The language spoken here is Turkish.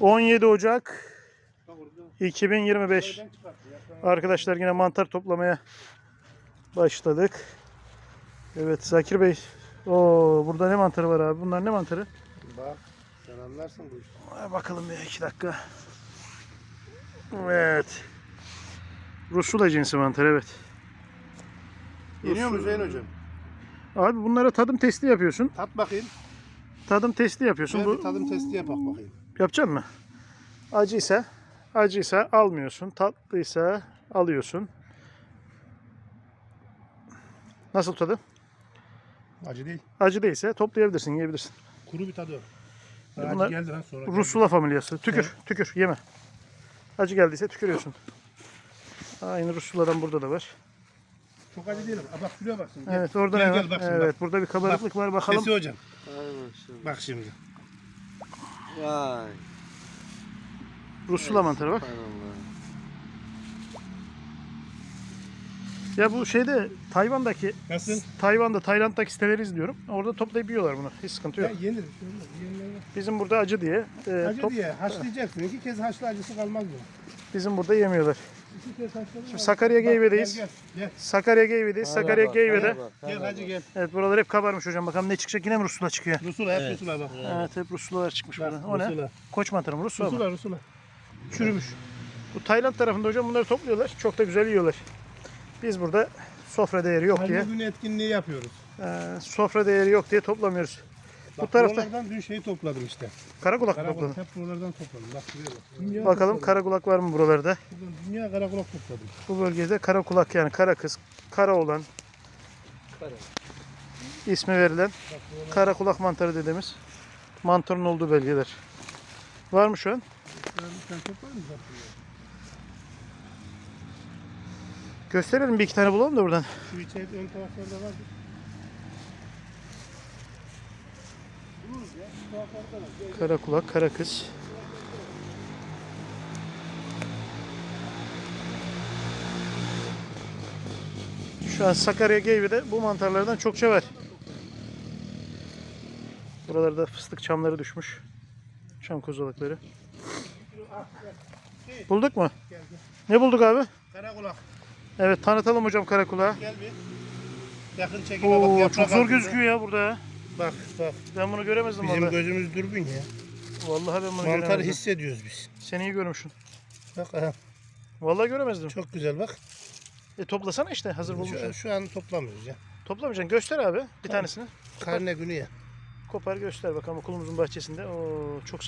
17 Ocak Bak orada. 2025. Nereden çıkarttı? Yaprağı. Arkadaşlar yine mantar toplamaya başladık. Evet Zakir Bey. Oo burada ne mantarı var abi? Bunlar ne mantarı? Bak sen anlarsın bu işi. Bakalım bir iki dakika. Evet. Rusula cinsi mantar evet. Yeniyor mu Hüseyin hocam? Abi bunlara tadım testi yapıyorsun. Tat bakayım. Tadım testi yapıyorsun. Şöyle Bu tadım testi yapak bakayım. Yapacak mı? Acıysa acıysa almıyorsun. Tatlıysa alıyorsun. Nasıl tadı? Acı değil. Acı değilse toplayabilirsin, yiyebilirsin. Kuru bir tadı Acı bunlar geldi lan sonra. Rusula familyası. Tükür, tükür, yeme. Acı geldiyse tükürüyorsun. Aynı Rusula'dan burada da var. Çok acı değil ama. Bak şuraya bak. Gel. Evet, orada Gel, gel, bak şimdi, evet, burada bir kabarıklık var. Bakalım. Sesi hocam. Ay maşallah. Bak şimdi. Vay. Rusula mantarı bak. Ya bu şeyde Tayvan'daki Nasıl? Tayvan'da, Tayland'daki siteleri izliyorum. Orada toplayıp yiyorlar bunu. Hiç sıkıntı Ya yok. yenir. şöyle yenir. Bizim burada acı diye. e, Acı top- diye haşlayacaksın. İki kez haşla acısı kalmaz bu. Bizim burada yemiyorlar. Şimdi Sakarya Geyve'deyiz. Gel gel. Sakarya Geyve'deyiz. Sakarya Geyve'de. Gel, gel hacı gel. Evet buralar hep kabarmış hocam. Bakalım ne çıkacak. Yine mi Rusula çıkıyor? Rusula hep. Rusula bak. Evet hep Rusulalar çıkmış Bak, burada. O ne? Rusula. Koç mantarı mı? Rusula mı? Rusula Rusula. Çürümüş. Bu Tayland tarafında hocam bunları topluyorlar. Çok da güzel yiyorlar. Biz burada sofra değeri yok diye. Halil günü etkinliği yapıyoruz. e, sofra değeri yok diye toplamıyoruz. Bak, tarafta- buralardan dün şeyi topladım işte. Karakulak mı Karakulak topladın? hep buralardan topladım. Bak şuraya bak. Dünya Bakalım topladım. karakulak var mı buralarda? Buradan dünya karakulak topladım. Bu bölgede karakulak yani kara kız, kara olan Kara. ismi verilen Bak buralar. karakulak mantarı dediğimiz mantarın olduğu bölgeler. Var mı şu an? Sen? Bak. Gösterelim bir iki tane bulalım da buradan. Şu içeride ön taraflarda var. Gel. Karakulak, kara kız. Şu an Sakarya Geyve'de bu mantarlardan çokça var. Buralarda fıstık çamları düşmüş. Çam kozalakları. Bulduk mu? Gel gel. Ne bulduk abi? Karakulak. Evet tanıtalım hocam karakulağı. Gel bir. Yakın çekime bak. Oo, yaprak çok zor altında. gözüküyor ya burada. ya. Bak bak. Ben bunu göremezdim Bizim vallahi. gözümüz dürbün ya. Vallahi ben bunu Mantarı göremezdim. hissediyoruz biz. Seni iyi görmüşsün. Bak aha. Vallahi göremezdim. Çok güzel bak. E toplasana işte hazır bulmuşsun. Şu, şu an toplamıyoruz ya. Toplamayacaksın. Göster abi bir tanesini. Karne günü ya. Kopar göster bakalım okulumuzun bahçesinde. Oo, çok sağ